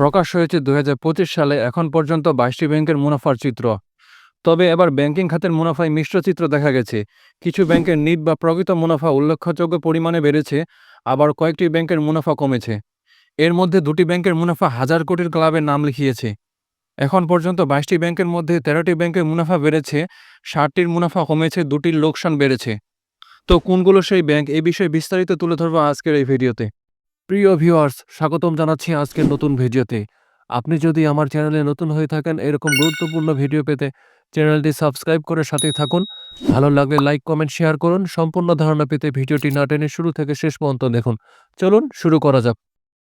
প্রকাশ হয়েছে দুহাজার পঁচিশ সালে, এখন পর্যন্ত বাইশটি ব্যাংকের মুনাফার চিত্র। তবে এবার ব্যাংকিং খাতের মুনাফায় মিশ্র চিত্র দেখা গেছে। কিছু ব্যাংকের নিট বা প্রকৃত মুনাফা উল্লেখযোগ্য পরিমাণে বেড়েছে, আবার কয়েকটি ব্যাংকের মুনাফা কমেছে। এর মধ্যে দুটি ব্যাংকের মুনাফা হাজার কোটির ক্লাবে নাম লিখিয়েছে। এখন পর্যন্ত বাইশটি ব্যাংকের মধ্যে তেরোটি ব্যাংকের মুনাফা বেড়েছে, ষাটটির মুনাফা কমেছে, দুটির লোকসান বেড়েছে। তো কোনগুলো সেই ব্যাংক এই বিষয়ে বিস্তারিত তুলে ধরবো আজকের এই ভিডিওতে। প্রিয় ভিউয়ার্স, স্বাগতম জানাচ্ছি আজকের নতুন ভিডিওতে। আপনি যদি আমার চ্যানেলে নতুন হয়ে থাকেন এরকম গুরুত্বপূর্ণ ভিডিও পেতে চ্যানেলটি সাবস্ক্রাইব করে সাথেই থাকুন। ভালো লাগলে লাইক, কমেন্ট, শেয়ার করুন। সম্পূর্ণ ধারণা পেতে ভিডিওটি না টেনে শুরু থেকে শেষ পর্যন্ত দেখুন। চলুন শুরু করা যাক।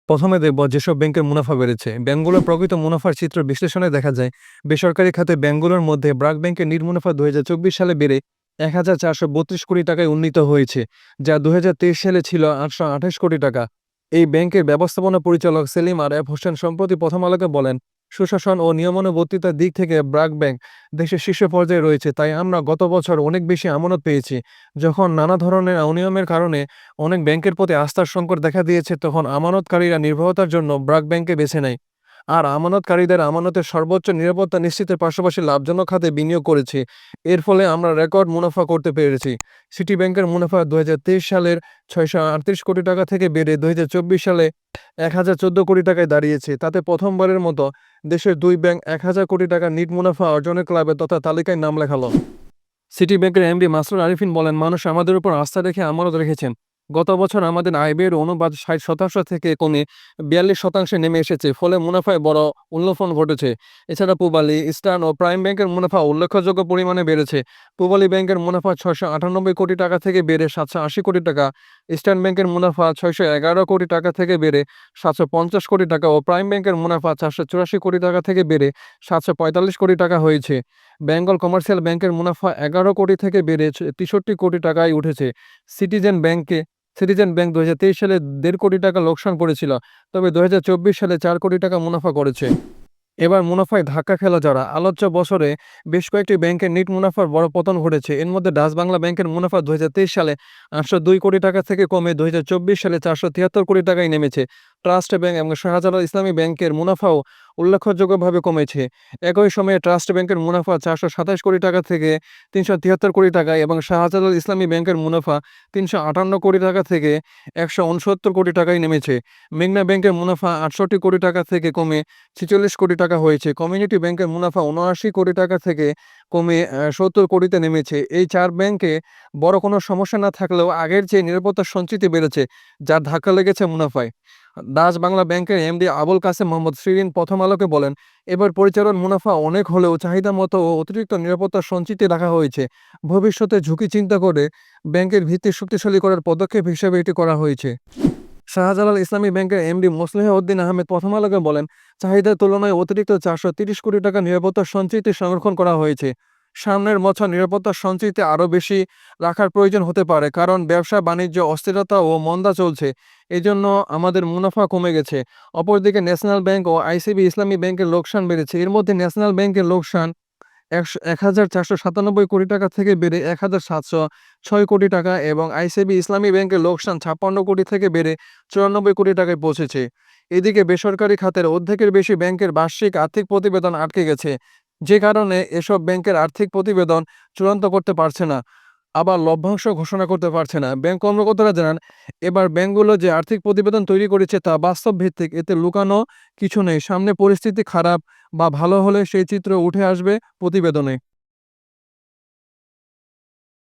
প্রথমে দেখব যেসব ব্যাংকের মুনাফা বেড়েছে। ব্যাংকগুলোর প্রকৃত মুনাফার চিত্র বিশ্লেষণে দেখা যায়, বেসরকারি খাতে ব্যাংকগুলোর মধ্যে ব্রাক ব্যাংকের নিট মুনাফা দুই হাজার চব্বিশ সালে বেড়ে এক হাজার চারশো বত্রিশ কোটি টাকায় উন্নীত হয়েছে, যা দু হাজার তেইশ সালে ছিল আটশো আঠাশ কোটি টাকা। এই ব্যাংকের ব্যবস্থাপনা পরিচালক সেলিম আর এফ হোসেন সম্প্রতি প্রথম আলোকে বলেন, সুশাসন ও নিয়মানুবর্তিতার দিক থেকে ব্রাক ব্যাংক দেশের শীর্ষ পর্যায়ে রয়েছে, তাই আমরা গত বছর অনেক বেশি আমানত পেয়েছি। যখন নানা ধরনের অনিয়মের কারণে অনেক ব্যাংকের প্রতি আস্থার সংকট দেখা দিয়েছে, তখন আমানতকারীরা নির্ভরতার জন্য ব্রাক ব্যাংকে বেছে নেয়। আর আমানতকারীদের আমানতের সর্বোচ্চ নিরাপত্তা নিশ্চিতের পাশাপাশি লাভজনক খাতে বিনিয়োগ করেছি। এর ফলে আমরা রেকর্ড মুনাফা করতে পেরেছি। সিটি ব্যাংকের মুনাফা দু হাজার তেইশ সালের ছয়শো আটত্রিশ কোটি টাকা থেকে বেড়ে দুই হাজার চব্বিশ সালে এক হাজার চোদ্দ কোটি টাকায় দাঁড়িয়েছে। তাতে প্রথমবারের মতো দেশের দুই ব্যাংক এক হাজার কোটি টাকা নিট মুনাফা অর্জনের ক্লাবে তথা তালিকায় নাম লেখালো। সিটি ব্যাংকের এমডি মাসরুর আরিফিন বলেন, মানুষ আমাদের উপর আস্থা রেখে আমানত রেখেছেন। গত বছর আমাদের আয় ব্যয়ের অনুপাত ষাট শতাংশ থেকে কমে বিয়াল্লিশ শতাংশে নেমে এসেছে, ফলে মুনাফায় বড় উল্লফন ঘটেছে। এছাড়া পূবালী, ইস্টার্ন ও প্রাইম ব্যাংকের মুনাফা উল্লেখযোগ্য পরিমাণে বেড়েছে। পূবালী ব্যাংকের মুনাফা ছয়শো আটানব্বই কোটি টাকা থেকে বেড়ে সাতশো আশি কোটি টাকা, ইস্টার্ন ব্যাংকের মুনাফা ছয়শো এগারো কোটি টাকা থেকে বেড়ে সাতশো পঞ্চাশ কোটি টাকা ও প্রাইম ব্যাংকের মুনাফা চারশো চুরাশি কোটি টাকা থেকে বেড়ে সাতশো পঁয়তাল্লিশ কোটি টাকা হয়েছে। বেঙ্গল কমার্শিয়াল ব্যাংকের মুনাফা এগারো কোটি থেকে বেড়ে তেষট্টি কোটি টাকায় উঠেছে। সিটিজেন ব্যাংকে সিটিজেন ব্যাংক দু হাজার তেইশ সালে দেড় কোটি টাকা লোকসান করেছিল, তবে দু হাজার চব্বিশ সালে চার কোটি টাকা মুনাফা করেছে। এবার মুনাফায় ধাক্কা খেলা যারা। আলোচ্য বছরে বেশ কয়েকটি ব্যাংকের নিট মুনাফার বড় পতন ঘটেছে। এর মধ্যে ডাচ বাংলা ব্যাংকের মুনাফা দু হাজার তেইশ সালে আটশো দুই কোটি টাকা থেকে কমে দুই হাজার চব্বিশ সালে চারশো তিয়াত্তর কোটি টাকায় নেমেছে। ট্রাস্ট ব্যাংক এবং শাহজালাল ইসলামী ব্যাংকের মুনাফাও উল্লেখযোগ্যভাবে কমেছে। একই সময়ে ট্রাস্ট ব্যাংকের মুনাফা চারশো সাতাশ কোটি টাকা থেকে তিনশো তিয়াত্তর কোটি টাকা এবং শাহজালাল ইসলামী ব্যাংকের মুনাফা তিনশো আটান্ন কোটি টাকা থেকে একশো উনসত্তর কোটি টাকায় নেমেছে। মেঘনা ব্যাংকের মুনাফা আটষট্টি কোটি টাকা থেকে কমে ছেচল্লিশ কোটি টাকা হয়েছে। কমিউনিটি ব্যাংকের মুনাফা উনআশি কোটি টাকা থেকে কমে সত্তর কোটিতে নেমেছে। এই চার ব্যাংকে বড় কোনো সমস্যা না থাকলেও আগের চেয়ে নিরাপত্তার সঞ্চিতি বেড়েছে যার ধাক্কা লেগেছে মুনাফায়। ডাচ বাংলা ব্যাংকের এমডি আবুল কাসেম মোহাম্মদ শ্রীরিন প্রথম আলোকে বলেন, এবার পরিচালন মুনাফা অনেক হলেও চাহিদা মতো ও অতিরিক্ত নিরাপত্তা সঞ্চিতি রাখা হয়েছে। ভবিষ্যতে ঝুঁকি চিন্তা করে ব্যাংকের ভিত্তি শক্তিশালী করার পদক্ষেপ হিসেবে এটি করা হয়েছে। শাহজালাল ইসলামী ব্যাংকের এমডি মোসলেহ উদ্দিন আহমেদ প্রথম আলোকে বলেন, চাহিদার তুলনায় অতিরিক্ত চারশো কোটি টাকা নিরাপত্তা সঞ্চিতি সংরক্ষণ করা হয়েছে। সামনের বছর নিরাপত্তা সঞ্চিতি আরও বেশি রাখার প্রয়োজন হতে পারে, কারণ ব্যবসা, বাণিজ্য, অস্থিরতা ও মন্দা চলছে। এজন্য আমাদের মুনাফা কমে গেছে। অপরদিকে ন্যাশনাল ব্যাংক ও আইসিবি ইসলামী ব্যাংকের লোকসান বেড়েছে। এর মধ্যে ন্যাশনাল ব্যাংকের লোকসান একশো এক হাজার চারশো সাতানব্বই কোটি টাকা থেকে বেড়ে এক হাজার সাতশো ছয় কোটি টাকা এবং আইসিবি ইসলামী ব্যাংকের লোকসান ছাপ্পান্ন কোটি থেকে বেড়ে চুরানব্বই কোটি টাকায় পৌঁছেছে। এদিকে বেসরকারি খাতের অর্ধেকের বেশি ব্যাংকের বার্ষিক আর্থিক প্রতিবেদন আটকে গেছে। যে কারণে এসব ব্যাংকের আর্থিক প্রতিবেদন চূড়ান্ত করতে পারছে না, আবার লভ্যাংশ ঘোষণা করতে পারছে না। ব্যাংক কর্মকর্তারা জানান, এবার ব্যাংকগুলো যে আর্থিক প্রতিবেদন তৈরি করেছে তা বাস্তব ভিত্তিক, এতে লুকানো কিছু নেই। সামনে পরিস্থিতি খারাপ বা ভালো হলে সেই চিত্র উঠে আসবে প্রতিবেদনে।